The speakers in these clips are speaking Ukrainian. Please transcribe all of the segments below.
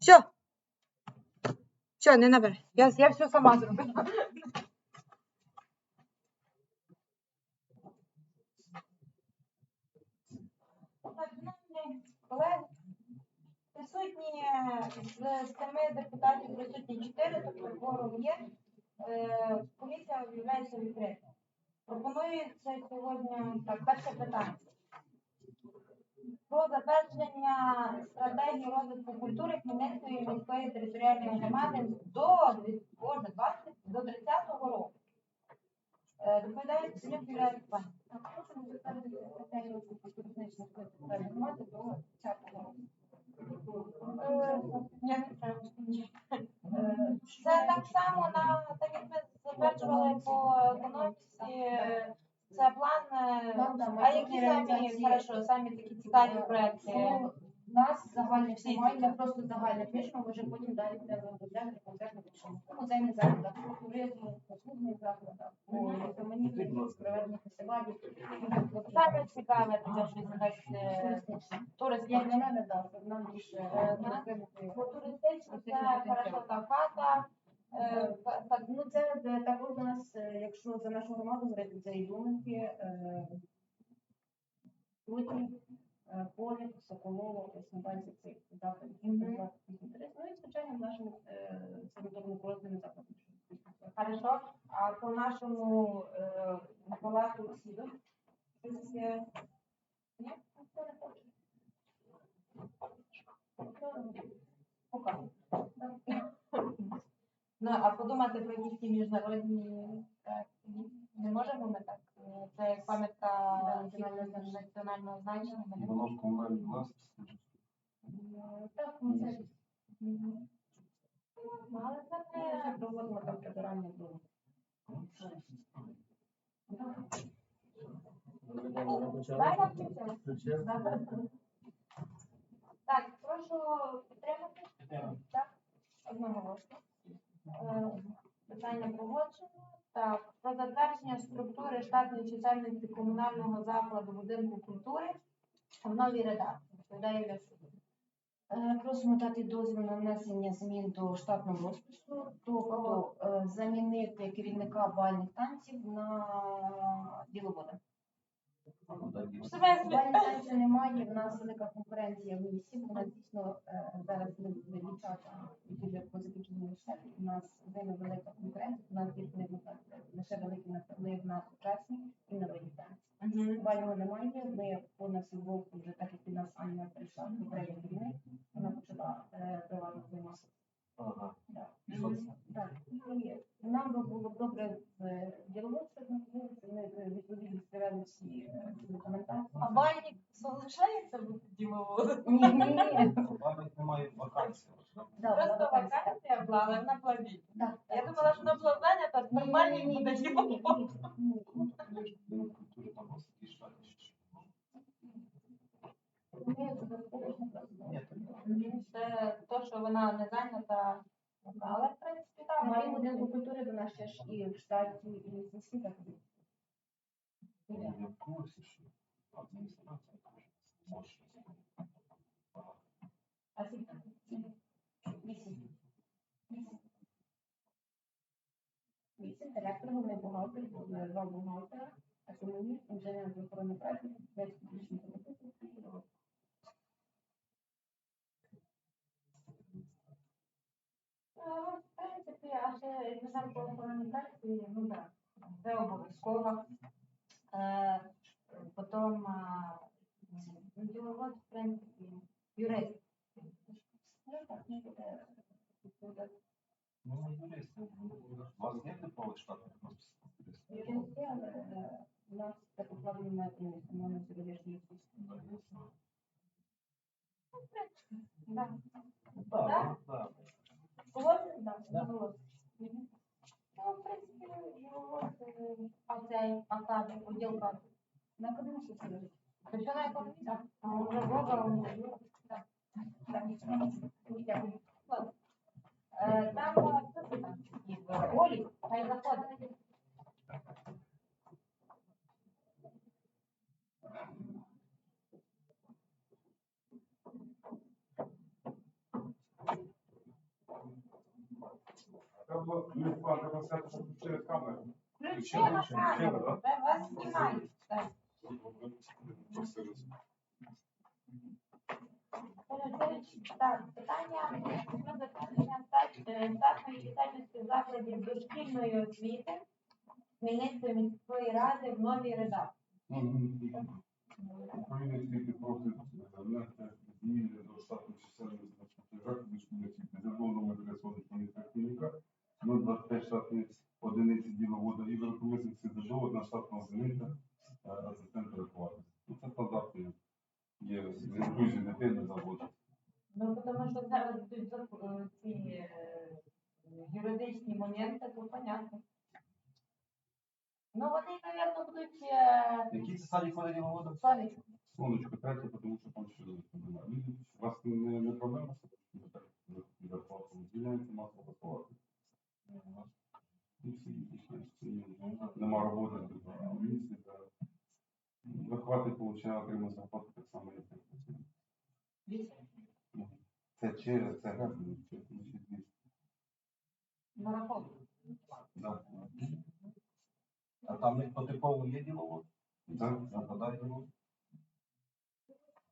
Все. Все, не набери. Я, я все сама зробила. Колеги, присутні з семи депутатів присутні чотири, тобто кворум є. Е, Комісія виявляється відкритою. Пропонується сьогодні так, перше питання. Про затвердження стратегії розвитку культури Хмельницької міської територіальної громади до, Боже, 20, до 30-го року. Е, Доповідає Степанівна. Е. Е, Це так само на так як ми затверджували по економіці. Е, Це план. е, А які самі хорошо, самі такі цікаві проекти? Ну, У нас загальних немає, ми просто загально пишемо, ми вже потім далі будемо розробляти конкретно пишемо. По музейних закладах, по туризму, по клубних закладах, по різноманітних проведення фестивалів. Саме цікаве таке щось так е, Як туристичне. на мене, так, нам більше Е, е. По туристичне це хорошо та хата. Е, ка- ка- Ну, це е, також у нас, е, якщо за нашу громаду говорити, це і Думанки, е, е, Полі, Соколово, Краснобанці, це заклади. Мгм. Ну і, звичайно, з нашими е, санаторно-курортними закладами. Хорошо. А по нашому е, палату сіду? Щось? Ні? Ніхто не хоче. Пока. Ну, а подумати про ті міжнародні проекти? Не можемо ми так? Це як пам'ятка національного національного значення. Воно в комунальній власності. Е, Так, ми це Ну, Але це ми вже не проводимо там прибирання до. Дай. Так, прошу підтримати. Так, одноголосно. Е, Питання погоджено. Так, про затвердження структури штатної чисельності комунального закладу будинку культури в новій редакції. Е, Просимо дати дозвіл на внесення змін до штатного розпису, тобто е, замінити керівника бальних танців на діловода. Бальних немає, в нас велика конкуренція. В місті, бо нас дійсно е, зараз ми дівчата, які вже по закінченню у нас вельми велика конкуренція, у нас не так, лише великий наплив на сучасні і на нові танці. Бального немає, ми по нас вже так як і нас Аня прийшла попередній керівник, вона почала е, приватно займатися. Ага. Так, нам би було добре в діловодстві знаходитися, ми б відповідно збирали всі е, ці документації. А бальник залишається бути діловодом? Ні, ні, ні. Мабуть, немає вакансій. Да, Просто була вакансія. вакансія була, але вона плаві. Да, Я так. думала, що вона була зайнята, Ні, нормальний ні, буде ні, ні, діловод. ні, ні, ні. Будинок культури там ось такі штати. чи що? Ні, це достатньо просто. Ні, так не. Це то, що вона не зайнята, але в принципі так. Має має будинку бути. культури до нас ще ж і в штаті, і в міській так. Я в курсі, що адміністрація теж може. А скільки? Вісім. Вісім директор, головний бухгалтер, е, два бухгалтера, економіст, інженер В принципі, а ще як по організації, ну так, це обов'язково. Е, Потім а, ну, діловод, в принципі, юрист. Ну, так, ну, буде відповідати. Ну, не юристи. У вас є типовий штатний розпис? Юристи, але е, у нас це покладено на економіст, на нас юридичний суд. Так. Так, так. Погоджуєш? Так, погоджуєш. Ну, в принципі, діловод, е, а цей, а кадр, поділ кадрів. На економічний суд. Це все на економіка? А може Бога, Там це там? Е, Олі, хай заходить. треба було ну, треба сказати, що через камеру. Включила камеру, де вас знімають. Так. Так, питання про затвердження статної чисельності закладів дошкільної освіти Хмельницької міської ради в новій редакції. Відповідно, скільки просить внести зміни до штату чисельності наступних закладів шкільної освіти. Зерно номер 3 сонячного міста Хмельника, 025 штатних одиниці діловода і великомисних СЗДО, одна штатна одиниця е, асистент рахувати. Ну, Це стандартні є з інклюзії дитини. Ну, тому що зараз тут ці е, юридичні моменти, то понятно. Ну, вони, мабуть, будуть е, Які це саді ходить діловода? сонячні. Сонечко третє, тому що там ще немає. Ну, У вас не, не проблема з цим? Так, зарплату звільняється масло готувати. Нема роботи, а в місті, вихвати отримати зарплату так само, як і працює. Ну, Це через це графік, це значить, десь, На да. А там не по типову є діловод? Так, Нападає діловод?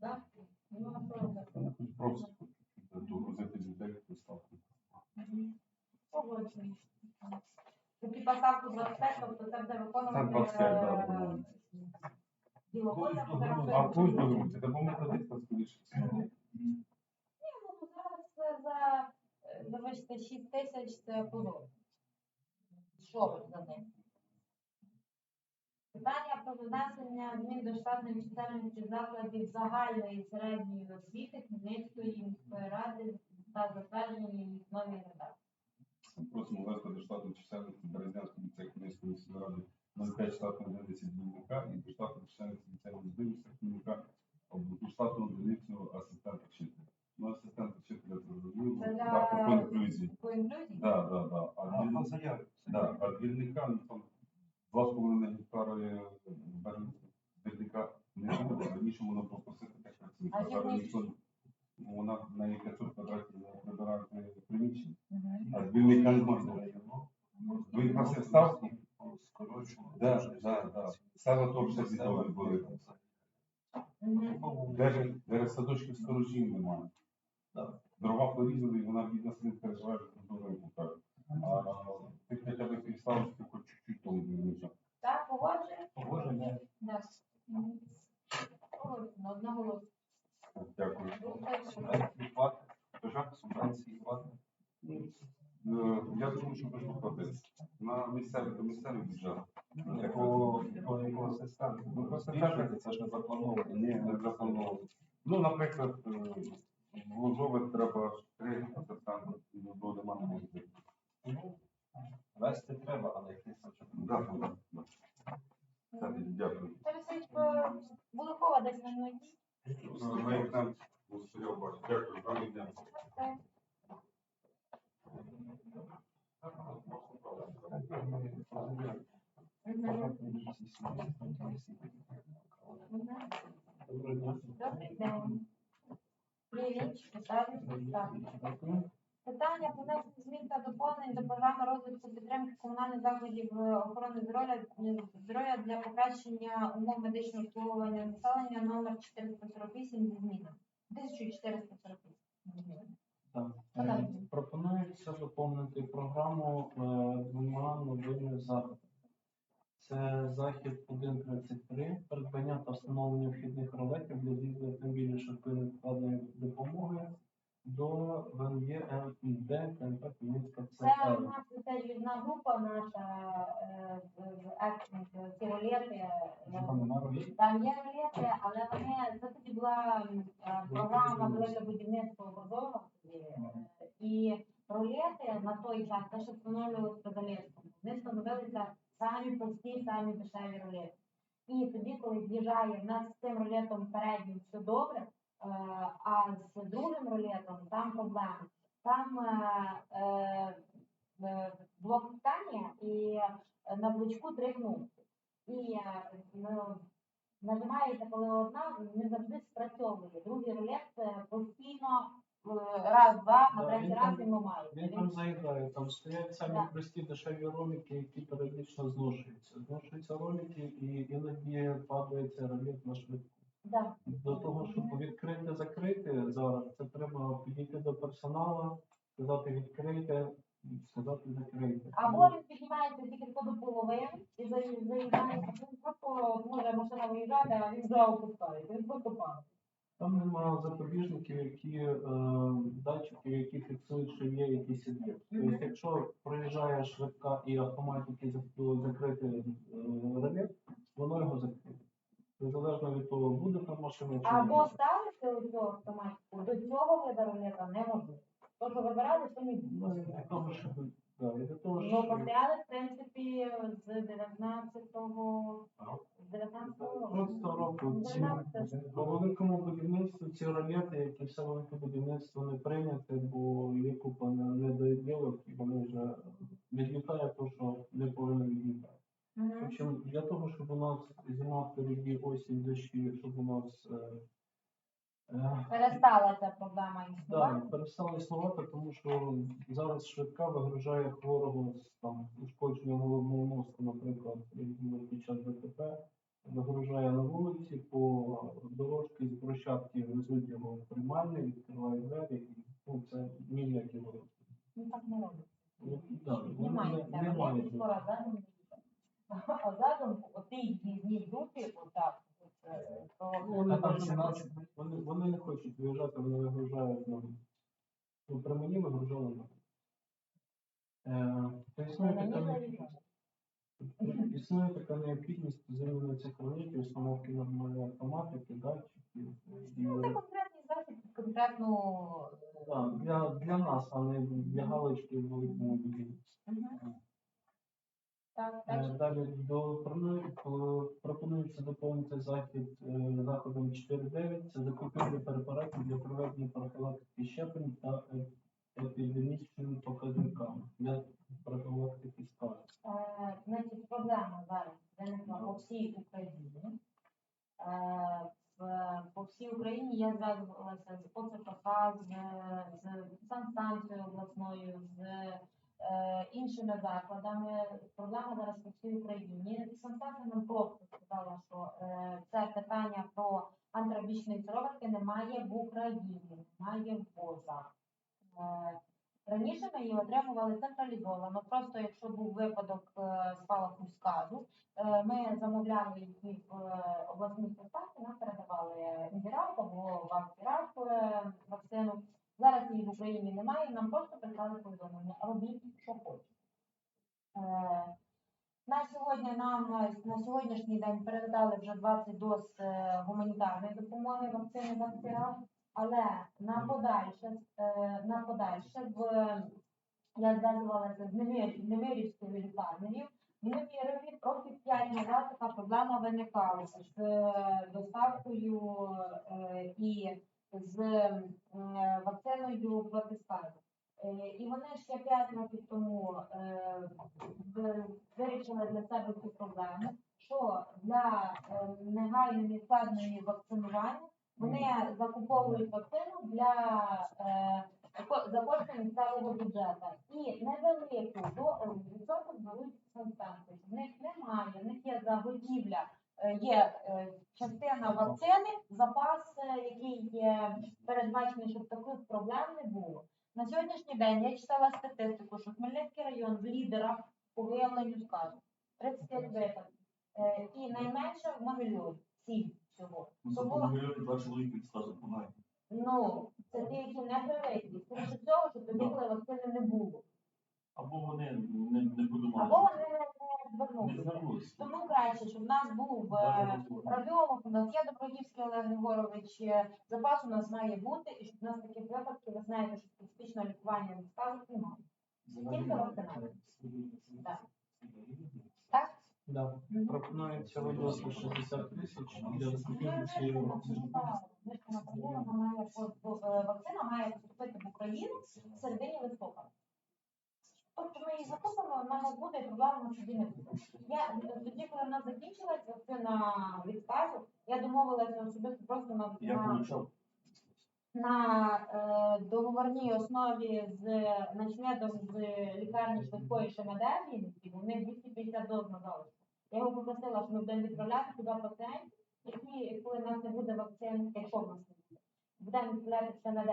Так? Ну? Це хоч просто догрузити людей поставку. Погоджуюсь. Такі поставку 25, тобто це буде Це виконувати 25, да, було. А пусть догрузити, та бо ми кредит скоріше. Ні, ну зараз це за, е, вибачте, 6 тисяч це подобно. Що ви за ним? Питання про внесення змін до штатної чисельності закладів загальної і середньої освіти Хмельницької міської ради та затвердження їх нової редакції. Просимо ввести до штату чисельності Березнянської міської ради 05 штатної одиниці дільника і до штату чисельності ліцею Здивівся або до штату одиницю асистента вчителя. Ну, асистент вчителя це зрозуміло, Це для- так, по інклюзії. По інклюзії? Да, да, да. А А для- на заяві. Да, а двірника, ну там два з половиною гектари двірника не буде, раніше воно попросити так працює. А А зараз як ніхто, ну, вона на неї 500 квадратів прибирає приміщення, Мгм. а двірника не можна. Ви просив ставки? Скорочували. Да, да, да. То все були. Даже, даже садочків сторожів немає. Дрова порізали, і вона бідна син переживає, що здорово купає. А ти хоча б підставиш, ти хоч чуть-чуть тому двірнича. Так, погоджуєш? Погодження. Да. Мгм. Погоджено, одноголосно. Дякую. Субвенції плати. Субвенції плати. Е, Я думаю, що платити. На місцеві до місцевий бюджет. Якого якого якого? Ну, Ну, просто кажете, це ж не заплановано. Ні, не заплановано. Ну, наприклад, е, в Лозове треба три асистенти, до нема не може бути. Вести треба, але якийсь сочок. Да, да, да. Це Дякую. Тарасич, е, Булакова десь на ноті. Ми як там серіал бачимо. Дякую, гарний день. Добрий день. Питання. Питання про внесення змін та доповнень до програми розвитку підтримки комунальних закладів е, охорони здоров'я здоров'я для покращення умов медичного обслуговування населення номер 448 зі змінами. 1448. Так. Е, Пропонується доповнити програму е, двома новими заходами. Це захід 1.33, придбання та встановлення вхідних ролетів для з'їзду автомобілів швидкої вкладної допомоги до ВНЄ МІД КНП Хмельницька Це у нас це одна група наша е, в екшн, ці рулети. Що там нема робіт? Там є рулети, але вони це тоді була е, програма велике будівництво Бордова. І рулети на той час, те, що встановлювали продавецтво, вони встановилися самі прості, самі дешеві рулети. І тоді, коли з'їжджає, в нас з цим рулетом переднім все добре, е, а з другим рулетом там проблема. Там е, е, блок питання і на блочку три кнопки. І ну, нажимаєте, коли одна, не завжди спрацьовує. Другий рулет постійно раз, два, на Да, третій він раз там- йому мають. Він там заіграє, там стоять самі Так. прості дешеві ролики, які періодично зношуються. Зношуються ролики і іноді падається ролик на швидку. Да. До того, щоб відкрити, закрити зараз, це треба підійти до персоналу, сказати відкрийте, сказати закрийте. Або він піднімається тільки до половини і заї- заїжджає, він просто може машина виїжджати, а він вже опускається, він просто падає. Там немає запобіжників, які е, датчиків, які фіксують, що є якийсь об'єкт. Тобто, якщо проїжджає швидка і автоматики закрити е, реле, воно його закриє. Незалежно від того, буде там машина чи Або ставити оцю автоматику, до цього вибору неможливо. То, що вибирали, не Ну, Ну, щоб в принципі, з 19-го, з 19-го року. 19 по великому будівництву ці ролети, як і все велике будівництво не прийняте, бо є купа не- недоїділок, і вони вже відлітає те, що не повинно відлітати. Общем, для того, щоб у нас зима впереді, осінь, дощі, щоб у нас е, е, Перестала ця проблема існувати. перестало існувати, тому що зараз швидка вигружає хворого з там ушкодженням головного мозку, наприклад, як було під час ДТП, вигружає на вулиці по дорожці з брусчатки везуть його в приймальний, відкривають двері, і ну, це ніякі ворота. Ну, так не робить. Ну, да, вони Немає не- цього. немає Я цього. скоро задом. А задом, дізній групі, отак, от, е, то Вони, там вони, вони не хочуть виїжджати, вони вигружають на ну, при мені вигружали на е, то існує мені така, не- заїжджає. Існує така необхідність цих роликів, установки нормальної автоматики, датчиків. Ну, це конкретний захід, під конкретну... е, да, для, для нас, а не для галочки в великому будівництві. Мгм. Так, Е, так. Далі до пропоную- пропонується доповнити захід е, заходом 4.9. Це закупівля препаратів для проведення профілактики щеплень та е, епідемічними показниками для профілактики сказу. Проблема зараз виникла по всій Україні. Е, По всій Україні я зв'язувалася з ОЦКК, з, з санстанцією обласною, з е, іншими закладами. Проблема зараз по всій Україні. Санстанція нам просто сказала, що е, це питання про антирабічної сироватки немає в Україні, немає в ВОЗах. Раніше ми її отримували централізовано. Просто якщо був випадок е, спалаху сказу, е, ми замовляли її в е, обласній станції, нам передавали індірак або вакцирак е, вакцину. Зараз її в Україні немає, нам просто прислали повідомлення. Робіть, що хочете. На сьогодні нам на сьогоднішній день передали вже 20 доз гуманітарної допомоги вакцини вакцирак. Але на подальше, на подальше в я зв'язувалася з Невирівською лікарнею. В Невірові років 5 назад така проблема виникала з е, доставкою е, і з е, вакциною проти І вони ще 5 років тому вирішили для себе цю проблему, що для негайної невкладної вакцинування вони закуповують вакцину для е, за кошти місцевого бюджету і невелику до відсоток беруть субстанцію. Тобто в них немає, в них є заготівля, е, є е, частина вакцини, запас, е, який є передбачений, щоб таких проблем не було. На сьогоднішній день я читала статистику, що Хмельницький район в лідерах по виявленню сказу 35 випадків. І найменше в Могилюрі – 7. Чого? Чого? Два чоловіки відразу помають. Ну, це ті, які не перейдуть. Тому що цього, щоб добігли вакцини не було. Або вони не, не подумали. Або вони не Не звернулися. звернулися. Тому краще, щоб в нас був е, радіолог, у нас є Добродівський Олег Григорович, запас у нас має бути, і щоб у нас таких випадків, ви знаєте, що специфічного лікування не стало, немає. Тільки вакцинація. Так. Так? Да. Пропонується виділити 60 тисяч для закупівлі цієї має е, Вакцина має поступити в Україну в середині листопада. Тобто ми її закупимо, в нас буде і проблема на собі не буде. Я тоді, коли в нас закінчилась вакцина від сказу, я домовилася особисто просто на, Я на. На е, договорній основі з начмедом з лікарні швидкої ШМД Вінниці, вони 250 доз надали. Я його попросила, щоб ми будемо відправляти туди пацієнтів, які, коли в нас не буде вакцин, якщо в нас не буде, будемо відправляти в ШМД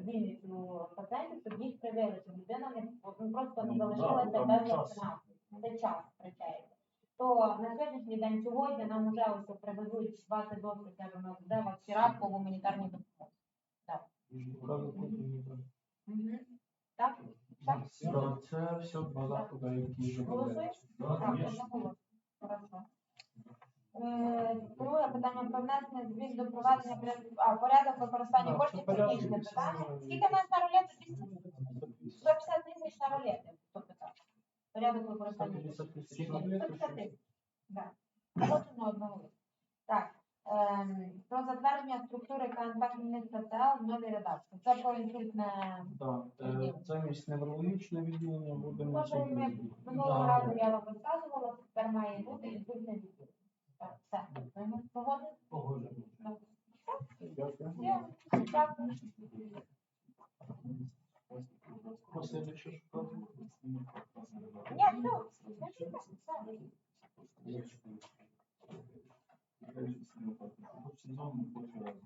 Вінницю пацієнтів, щоб їх привили, щоб людина не ну, просто не Ну, да, залишилася без вакцинації. Це час втрачається. То на сьогоднішній день сьогодні нам вже ось привезуть 20 доз, скажімо, де вакцина по гуманітарній допомозі. Так? Так? Да, Це все два заходи, які. Голосуєш? Так, одноголосно. Хорошо. Е, Друге питання про внесення змін до проведення а, порядок використання Да, коштів це порядок питання. Скільки в нас на рулети? 150 тисяч на рулети. Хто питав? Порядок використання. 150 тисяч Скільки? рублів, 150 тисяч. Да. Кожного одного. Так. Ем, про затвердження структури КНП Хмельницька ЦЛ в новій редакції. Це про інсультне Да, е, замість неврологічне відділення буде Може, ми минулого разу я вам розказувала, тепер має бути інсультне відділ. Так, все. Ми Погодили? Погоджено. Так. Дякую. Все. Дякую. Василь, що шукати? Ні, все. Все. 이해할 수 있으면 진정한 목적이라서